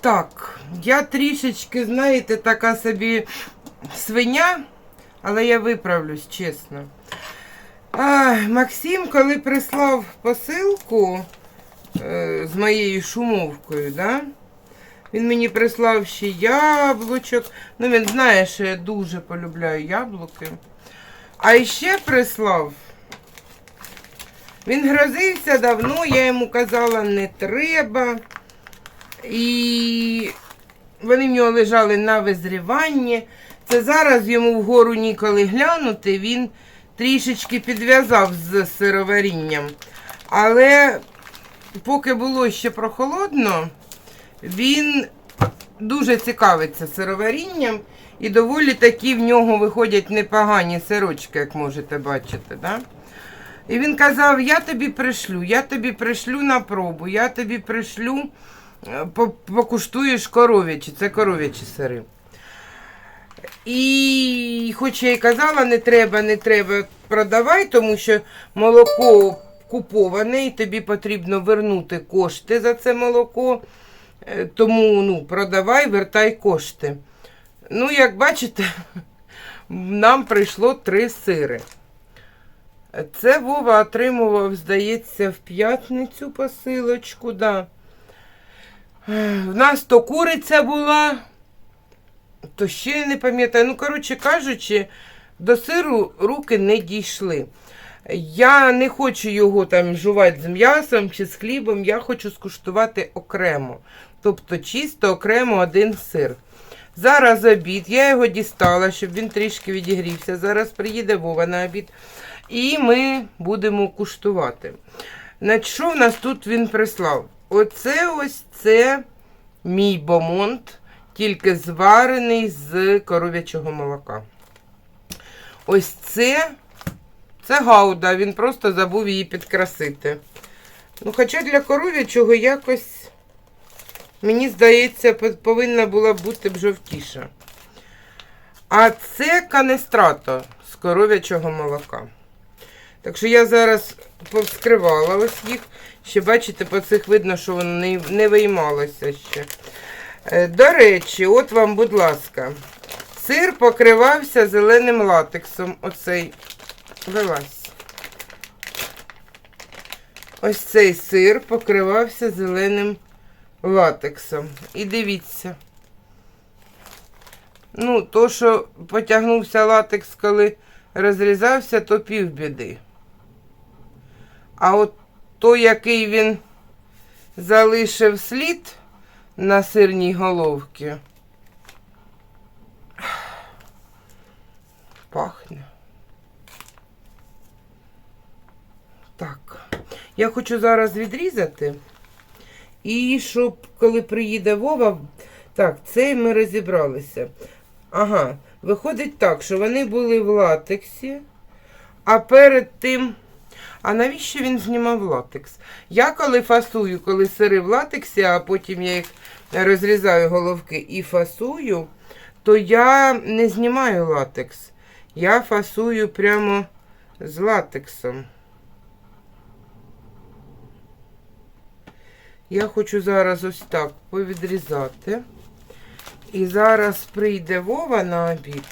Так, я трішечки, знаєте, така собі свиня, але я виправлюсь, чесно. А, Максим, коли прислав посилку е, з моєю шумовкою, да? Він мені прислав ще яблучок. Ну, він знає, що я дуже полюбляю яблуки. А ще прислав. Він грозився давно, я йому казала, не треба. І вони в нього лежали на визріванні. Це зараз йому вгору ніколи глянути, він трішечки підв'язав з сироварінням. Але поки було ще прохолодно, він дуже цікавиться сироварінням. І доволі такі в нього виходять непогані сирочки, як можете бачити. Да? І він казав: я тобі пришлю, я тобі пришлю на пробу, я тобі пришлю, е, покуштуєш коров'ячі, це коров'ячі сири. І хоч я й казала, не треба, не треба продавай, тому що молоко куповане, і тобі потрібно вернути кошти за це молоко. Е, Тому ну, продавай, вертай кошти. Ну, як бачите, нам прийшло три сири. Це Вова отримував, здається, в п'ятницю посилочку, да. В нас то куриця була, то ще не пам'ятаю. Ну, коротше кажучи, до сиру руки не дійшли. Я не хочу його там жувати з м'ясом чи з хлібом, я хочу скуштувати окремо. Тобто чисто окремо один сир. Зараз обід, я його дістала, щоб він трішки відігрівся. Зараз приїде Вова на обід. І ми будемо куштувати. Значить, що в нас тут він прислав? Оце ось це мій бомонт, тільки зварений з коров'ячого молока. Ось це, це гауда, він просто забув її підкрасити. Ну, хоча для коров'ячого якось, мені здається, повинна була бути б жовтіша. А це канестрато з коров'ячого молока. Так що я зараз повскривала ось їх. Ще бачите, по цих видно, що воно не, виймалося ще. Е, До речі, от вам, будь ласка, сир покривався зеленим латексом. Оцей вилазь. Ось цей сир покривався зеленим латексом. І дивіться. Ну, то, що потягнувся латекс, коли розрізався, то півбіди. А от той, який він залишив слід на сирній головці, пахне. Так. Я хочу зараз відрізати. І щоб коли приїде Вова, так, цей ми розібралися. Ага, виходить так, що вони були в латексі, а перед тим. А навіщо він знімав латекс? Я коли фасую, коли сири в латексі, а потім я їх розрізаю головки і фасую, то я не знімаю латекс. Я фасую прямо з латексом. Я хочу зараз ось так повідрізати. І зараз прийде Вова на обід.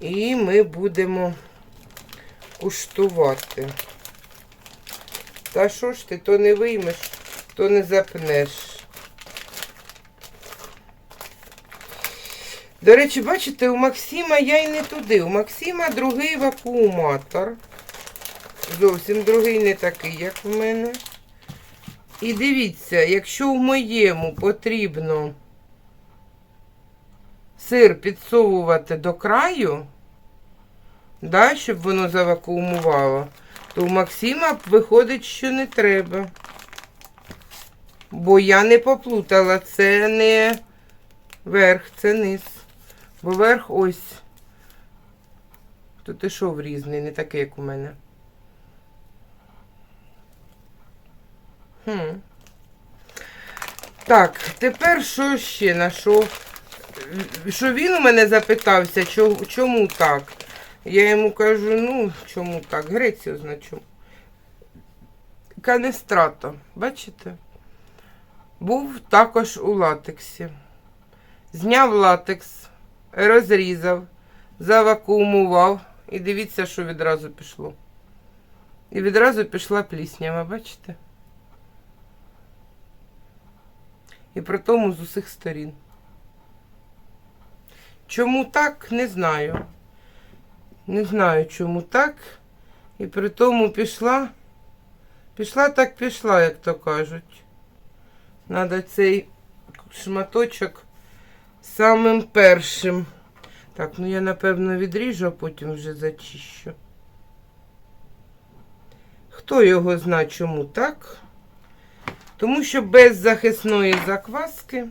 І ми будемо куштувати. Та що ж ти, то не виймеш, то не запнеш. До речі, бачите, у Максима я й не туди. У Максима другий вакууматор. Зовсім другий не такий, як в мене. І дивіться, якщо в моєму потрібно сир підсовувати до краю, да, щоб воно завакуумувало, то у Максима виходить, що не треба. Бо я не поплутала, це не верх, це низ. Бо верх ось. Тут ішов різний, не такий, як у мене. Хм. Так, тепер що ще на що? Що він у мене запитався, чо- чому так? Я йому кажу, ну, чому так? Грецію значу. Канестрато, бачите? Був також у латексі. Зняв латекс, розрізав, завакуумував і дивіться, що відразу пішло. І відразу пішла пліснява, бачите? І при тому з усіх сторін. Чому так, не знаю. Не знаю, чому так. І при тому пішла. Пішла так пішла, як то кажуть. Надо цей шматочок самим першим. Так, ну я напевно відріжу, а потім вже зачищу. Хто його знає, чому так? Тому що без захисної закваски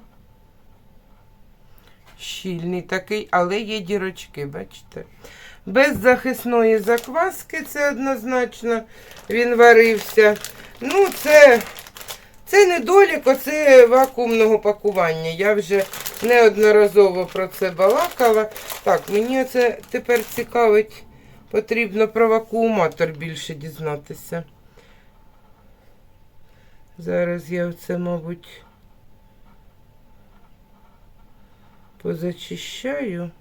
щільний такий, але є дірочки, бачите? Без захисної закваски це однозначно він варився. Ну, це, це недолік оце вакуумного пакування. Я вже неодноразово про це балакала. Так, мені це тепер цікавить, потрібно про вакууматор більше дізнатися. Зараз я це, мабуть, позачищаю.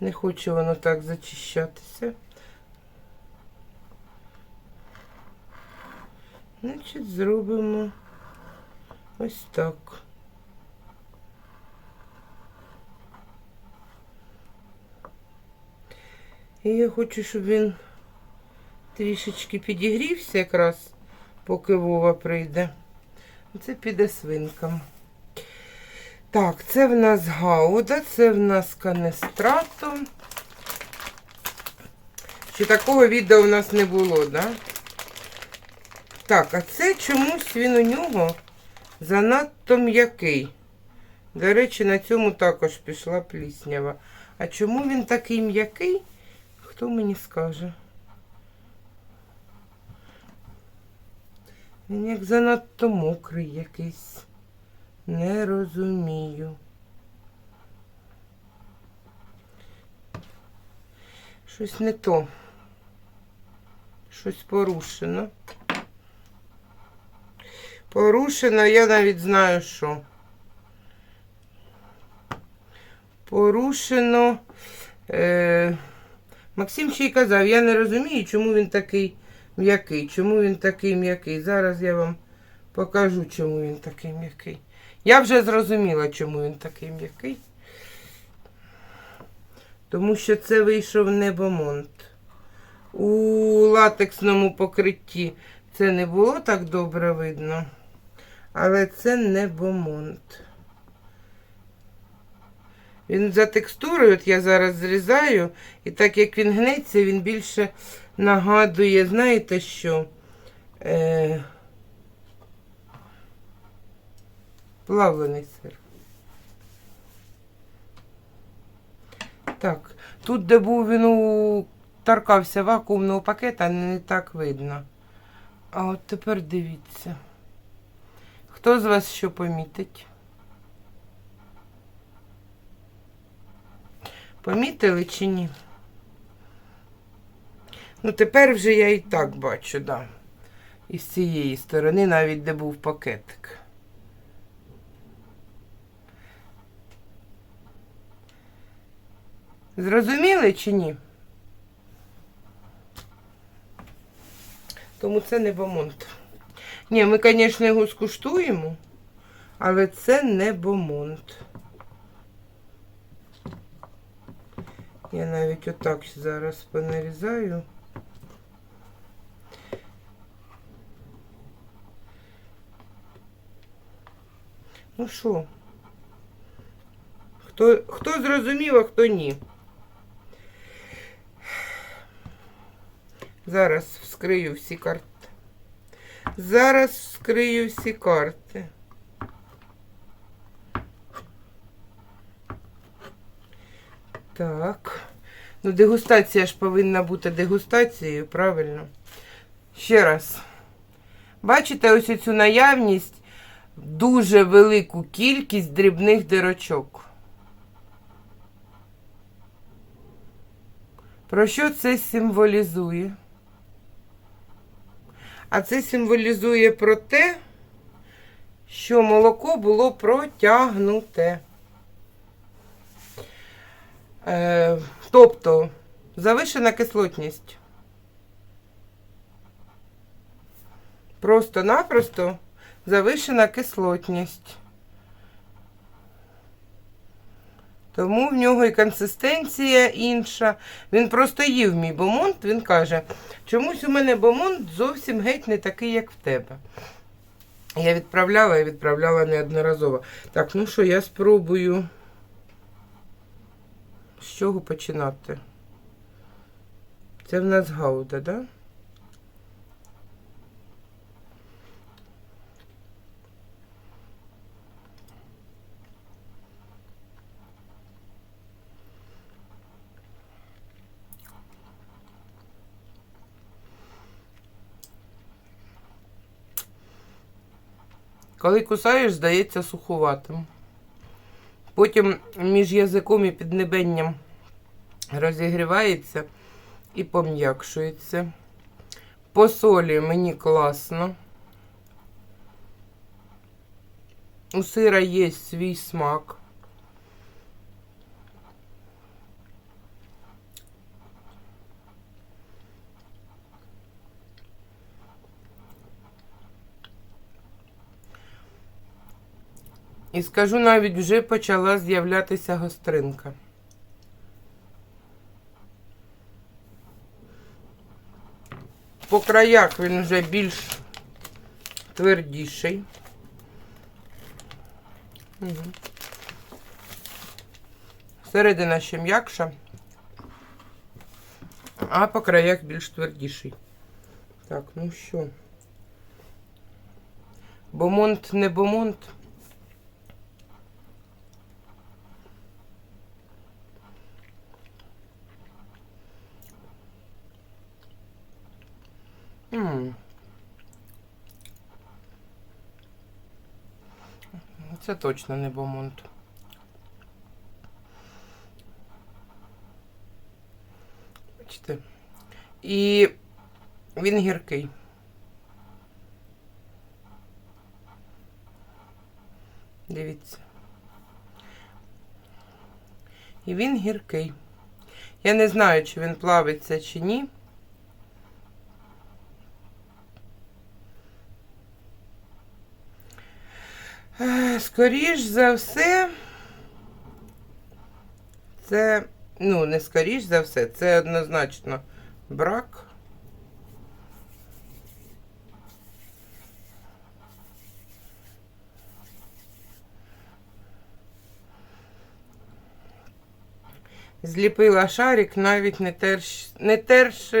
Не хоче воно так зачищатися. Значить, зробимо ось так. І я хочу, щоб він трішечки підігрівся якраз, поки Вова прийде. Це піде свинкам. Так, це в нас гауда, це в нас канестрато. Ще такого відео в нас не було, да? Так, а це чомусь він у нього занадто м'який. До речі, на цьому також пішла пліснява. А чому він такий м'який? Хто мені скаже? Він як занадто мокрий якийсь. Не розумію. Щось не то. Щось порушено. Порушено, я навіть знаю, що. Порушено. Е, Максим ще й казав, я не розумію, чому він такий м'який. Чому він такий м'який. Зараз я вам покажу, чому він такий м'який. Я вже зрозуміла, чому він такий м'який. Тому що це вийшов небомонт. У латексному покритті це не було так добре видно. Але це небомонт. Він за текстурою, от я зараз зрізаю, і так як він гнеться, він більше нагадує, знаєте що? Е, плавлений сир. Так, тут, де був він у торкався вакуумного пакета, не так видно. А от тепер дивіться. Хто з вас що помітить? Помітили чи ні? Ну, тепер вже я і так бачу, да. І з цієї сторони, навіть де був пакетик. Зрозуміли чи ні? Тому це не бомонт. Ні, ми, звісно, його скуштуємо, але це не бомонт. Я навіть отак зараз понарізаю. Ну що? Хто, хто зрозумів, а хто ні? Зараз вскрию всі карти. Зараз вскрию всі карти. Так. Ну, дегустація ж повинна бути дегустацією, правильно? Ще раз. Бачите ось цю наявність дуже велику кількість дрібних дирочок. Про що це символізує? А це символізує про те, що молоко було протягнуте. Е, тобто завишена кислотність. Просто-напросто завишена кислотність. Тому в нього і консистенція інша. Він просто їв мій бомонд, він каже, чомусь у мене бомонд зовсім геть не такий, як в тебе. Я відправляла і відправляла неодноразово. Так, ну що, я спробую. З чого починати? Це в нас гауда? Да? Коли кусаєш, здається суховатим. Потім між язиком і піднебенням розігрівається і пом'якшується. По солі мені класно. У сира є свій смак. І скажу, навіть вже почала з'являтися гостринка. По краях він вже більш твердіший. Угу. Середина ще м'якша, а по краях більш твердіший. Так, ну що? Бомонт не бомонт. Це точно не бомонт. Бачите? І він гіркий. Дивіться. І він гіркий. Я не знаю, чи він плавиться, чи ні. Е, Скоріш за все, це, ну, не скоріш за все, це однозначно брак. Зліпила шарик, навіть не терш, не терш,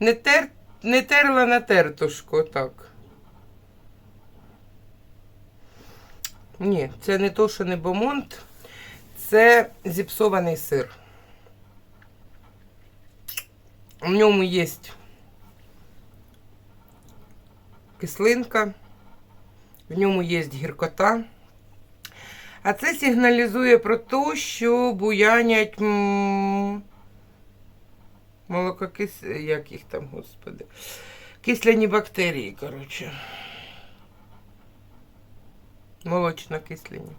не тер, не терла на тертушку, так. Ні, це не то, що не бомонт, це зіпсований сир. В ньому є кислинка, в ньому є гіркота. А це сигналізує про те, що буянять молококис... як їх там, господи, кисляні бактерії, коротше. Молочно кислені.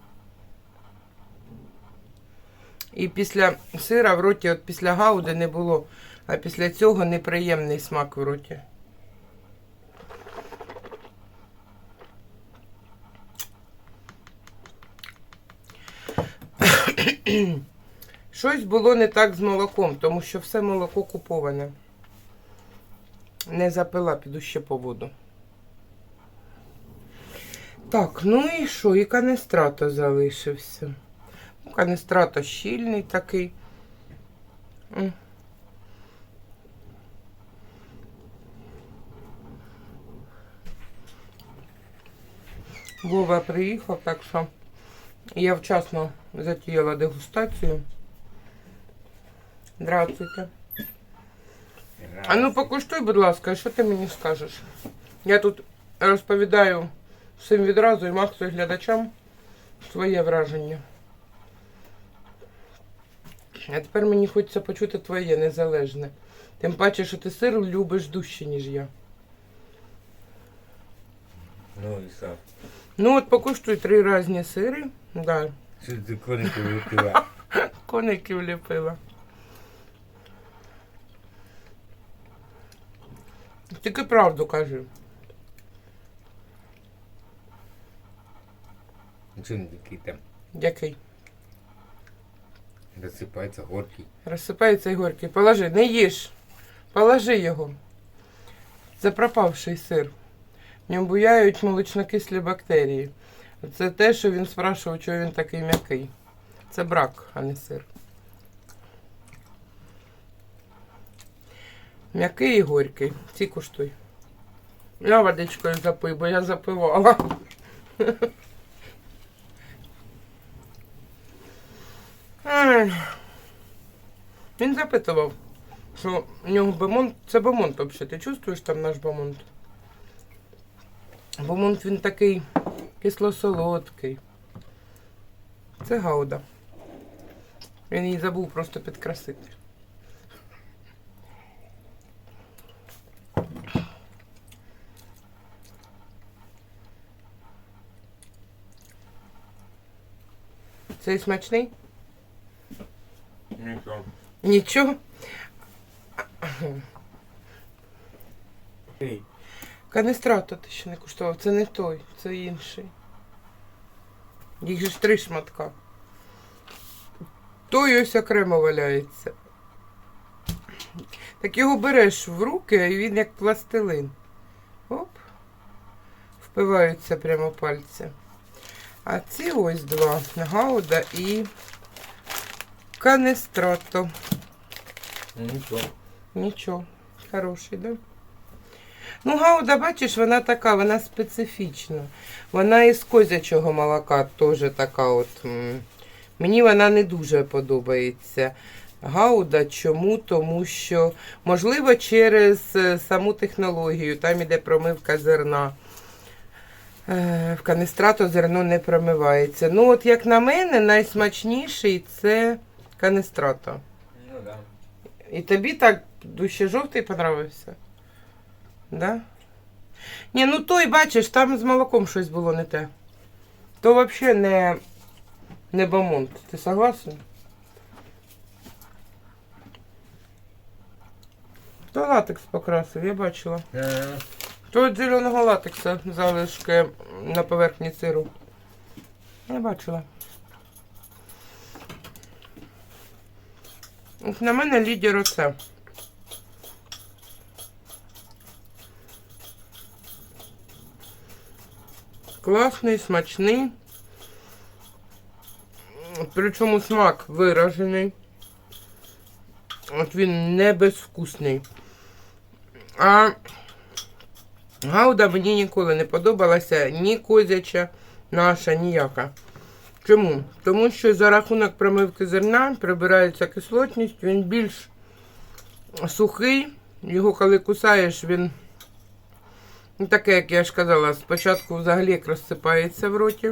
І після сира в роті, от після гауди не було, а після цього неприємний смак в роті. Щось було не так з молоком, тому що все молоко куповане. Не запила, піду ще по воду. Так, ну і що? І канестрато залишився. Ну, канестрато щільний такий. Вова приїхав, так що я вчасно затіяла дегустацію. Здравствуйте. А ну покуштуй, будь ласка, що ти мені скажеш? Я тут розповідаю всім відразу і Максу і глядачам своє враження. А тепер мені хочеться почути твоє незалежне. Тим паче, що ти сир любиш дужче, ніж я. Ну і що? Ну от покуштуй три різні сири. Да, Що ти конику випила? коників ліпила. Тільки правду кажи. Не там. Який? Розсипається горький. Розсипається і горький. Положи, не їж. Положи його. Це пропавший сир. В ньому буяють молочнокислі бактерії. Це те, що він спрашував, чого він такий м'який. Це брак, а не сир. М'який і горький. Ці куштуй. Я водичкою запий, бо я запивала. Він запитував, що в нього бемонт. Це бемонт взагалі. Ти чувствуєш там наш бемонт? Бемонт він такий кисло-солодкий. Це гауда. Він її забув просто підкрасити. Цей смачний? Нічого. Нічого. Канестрата ти ще не куштував. Це не той, це інший. Їх же ж три шматка. Той ось окремо валяється. Так його береш в руки, і він як пластилин. Оп. Впиваються прямо пальці. А ці ось два. Гауда і канестрато. Нічого. Нічого, хороший, да? Ну, гауда, бачиш, вона така, вона специфічна. Вона із козячого молока теж така от. Мені вона не дуже подобається. Гауда чому? Тому що, можливо, через е, саму технологію, там іде промивка зерна. Е, В канестрато зерно не промивається. Ну, от як на мене, найсмачніший це канестрато. Ну да. І тобі так дужче жовтий понравився? Да? Ні, ну той, бачиш, там з молоком щось було не те. То взагалі не, не бамонт. Ти согласен? То латекс покрасив, я бачила. Е, То від зеленого латекса залишки на поверхні сиру. Я бачила. От на мене лідер оце. Класний, смачний. Причому смак виражений. От він не безвкусний. А Гауда мені ніколи не подобалася ні козяча наша, ніяка. Чому? Тому що за рахунок промивки зерна прибирається кислотність, він більш сухий. Його коли кусаєш, він таке, як я ж казала, спочатку взагалі як розсипається в роті.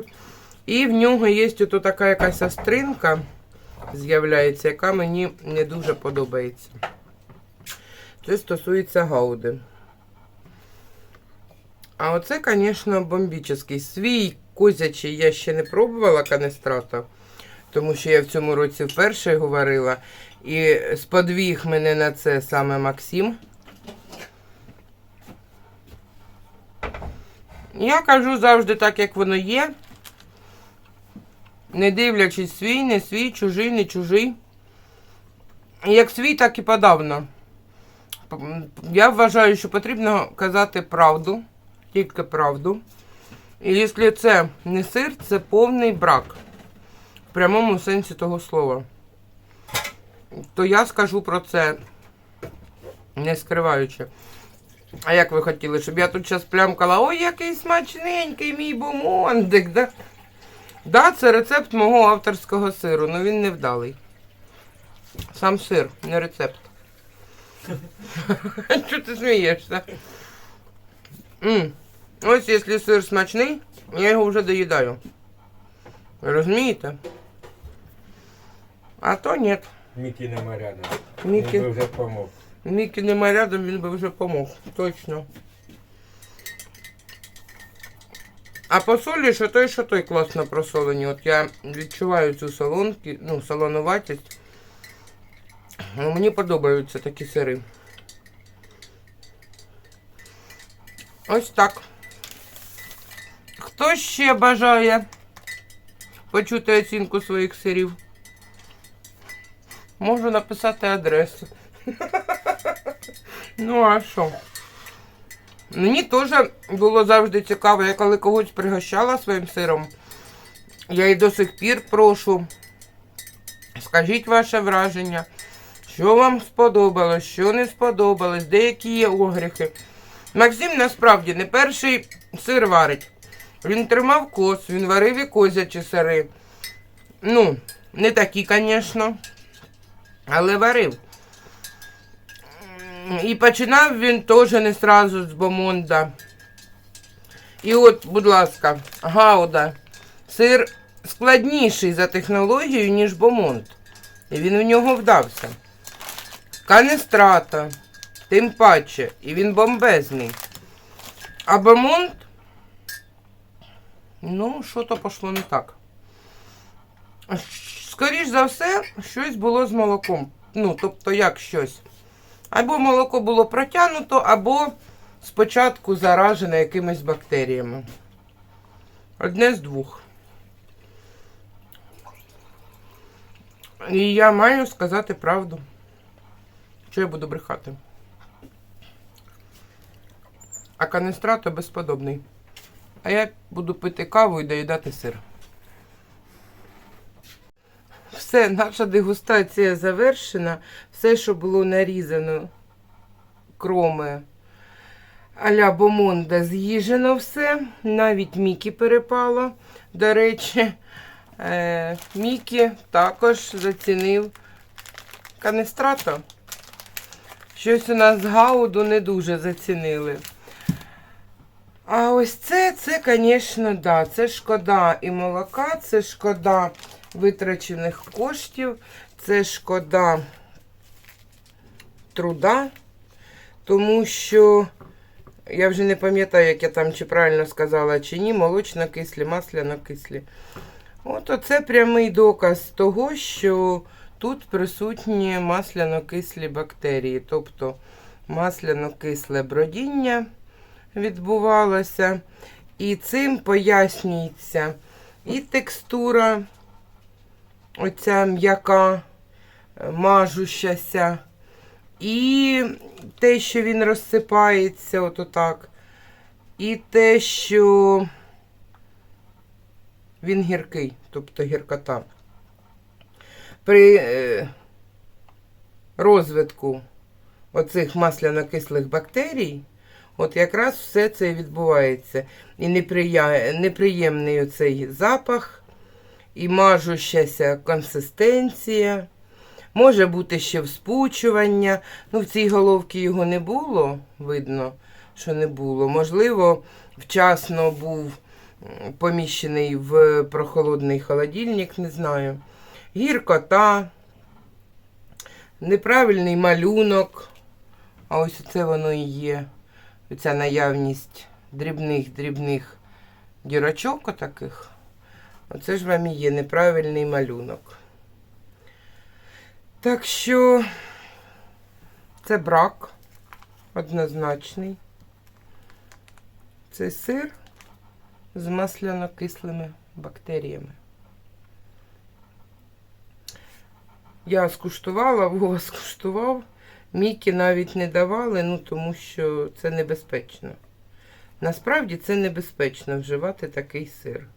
І в нього є ото така якась остринка з'являється, яка мені не дуже подобається. Це стосується гауди. А оце, звісно, бомбічний. Свій козячий я ще не пробувала канестрата, тому що я в цьому році вперше його варила. І сподвіг мене на це саме Максим. Я кажу завжди так, як воно є. Не дивлячись свій, не свій, чужий, не чужий. Як свій, так і подавно. Я вважаю, що потрібно казати правду, тільки правду. І якщо це не сир, це повний брак. В прямому сенсі того слова. То я скажу про це, не скриваючи. А як ви хотіли, щоб я тут зараз плямкала, ой, який смачненький мій бумондик. Да? да, це рецепт мого авторського сиру, але він не вдалий. Сам сир, не рецепт. Чого ти смієшся? Ось якщо сир смачний, я його вже доїдаю. Розумієте? А то ні. Мікі нема рядом. Мікі. Він би вже помог. Мікі нема рядом, він би вже помог. Точно. А по солі, що той, що той класно просолені. От я відчуваю цю солонки, ну, солонуватість. Ну, Мені подобаються такі сири. Ось так. Хто ще бажає почути оцінку своїх сирів? Можу написати адресу. Ну, а що? Мені теж було завжди цікаво, я коли когось пригощала своїм сиром. Я і до сих пір прошу. Скажіть ваше враження, що вам сподобалось, що не сподобалось, деякі є огріхи. Максим насправді не перший сир варить. Він тримав кос, він варив і козячі сири. Ну, не такі, звісно, але варив. І починав він теж не сразу з Бомонда. І от, будь ласка, Гауда. Сир складніший за технологією, ніж Бомонд. І він в нього вдався. Канестрата, тим паче, і він бомбезний. А Бомонд, ну, що то пішло не так. Скоріш за все, щось було з молоком. Ну, тобто, як щось. Або молоко було протягнуто, або спочатку заражене якимись бактеріями. Одне з двох. І я маю сказати правду. Що я буду брехати? А канестрато безподобний. А я буду пити каву і доїдати сир. Все, наша дегустація завершена. Все, що було нарізано, кроме аля Бомонда, з'їжено все. Навіть Мікі перепало. До речі, е, Мікі також зацінив канестрато. Щось у нас з Гауду не дуже зацінили. А ось це, це, звісно, да, це шкода і молока, це шкода витрачених коштів, це шкода труда, тому що я вже не пам'ятаю, як я там чи правильно сказала, чи ні, молочно-кислі, масляно-кислі. От оце прямий доказ того, що тут присутні масляно-кислі бактерії, тобто масляно-кисле бродіння відбувалося. І цим пояснюється і текстура, оця м'яка, е, мажущася, і те, що він розсипається, от отак, і те, що він гіркий, тобто гіркота. При е, розвитку оцих масляно-кислих бактерій, от якраз все це відбувається. І неприємний оцей запах, і мажущася консистенція. Може бути ще вспучування. Ну, в цій головці його не було, видно, що не було. Можливо, вчасно був поміщений в прохолодний холодильник, не знаю. Гіркота, неправильний малюнок. А ось це воно і є. Оця наявність дрібних-дрібних дірочок отаких. Оце ж вам і є неправильний малюнок. Так що це брак однозначний. Це сир з масляно-кислими бактеріями. Я скуштувала, Вова скуштував. Мікі навіть не давали, ну тому що це небезпечно. Насправді це небезпечно вживати такий сир.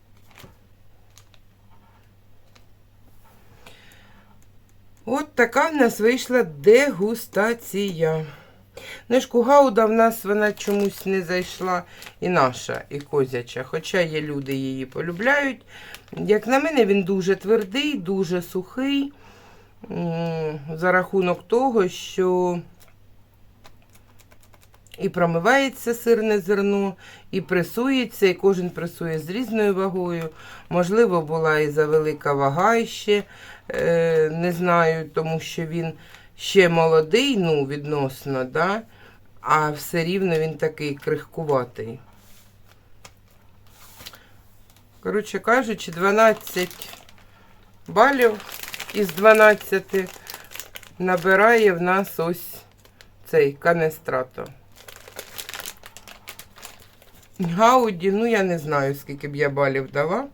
От така в нас вийшла дегустація. Книжку Гауда в нас вона чомусь не зайшла і наша, і козяча. Хоча є люди її полюбляють. Як на мене, він дуже твердий, дуже сухий. За рахунок того, що І промивається сирне зерно, і пресується, і кожен пресує з різною вагою. Можливо, була і завелика вага ще, е, не знаю, тому що він ще молодий, ну, відносно, да? а все рівно він такий крихкуватий. Коротше кажучи, 12 балів із 12 набирає в нас ось цей канестрато. Гауді, ну я не знаю, скільки б я балів дала.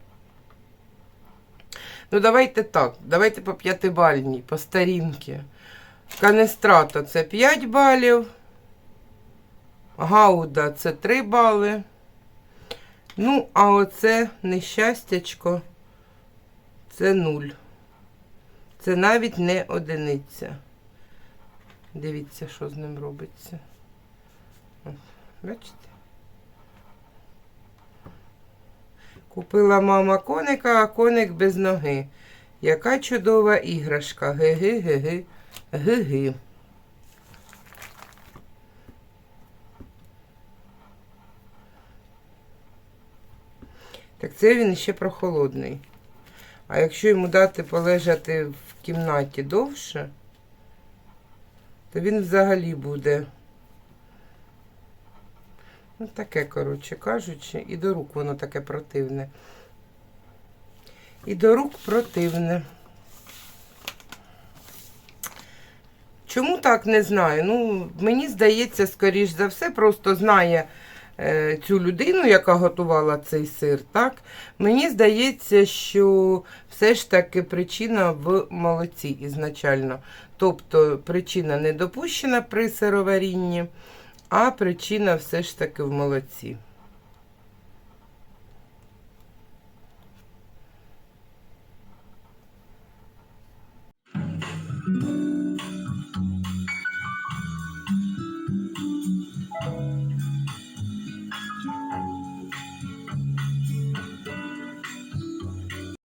Ну, давайте так, давайте по п'ятибальній, по старінки. Канестрато це 5 балів. Гауда це 3 бали. Ну, а оце нещастячко це 0. Це навіть не одиниця. Дивіться, що з ним робиться. Бачите? Купила мама коника, а коник без ноги. Яка чудова іграшка. Ги-ги, ги-ги, ги-ги. Так це він ще прохолодний. А якщо йому дати полежати в кімнаті довше, то він взагалі буде. Ну, таке, коротше кажучи, і до рук воно таке противне. І до рук противне. Чому так не знаю? Ну, мені здається, скоріш за все, просто знає цю людину, яка готувала цей сир, так? Мені здається, що все ж таки причина в молоці ізначально. Тобто причина не допущена при сироварінні, а причина все ж таки в молоці.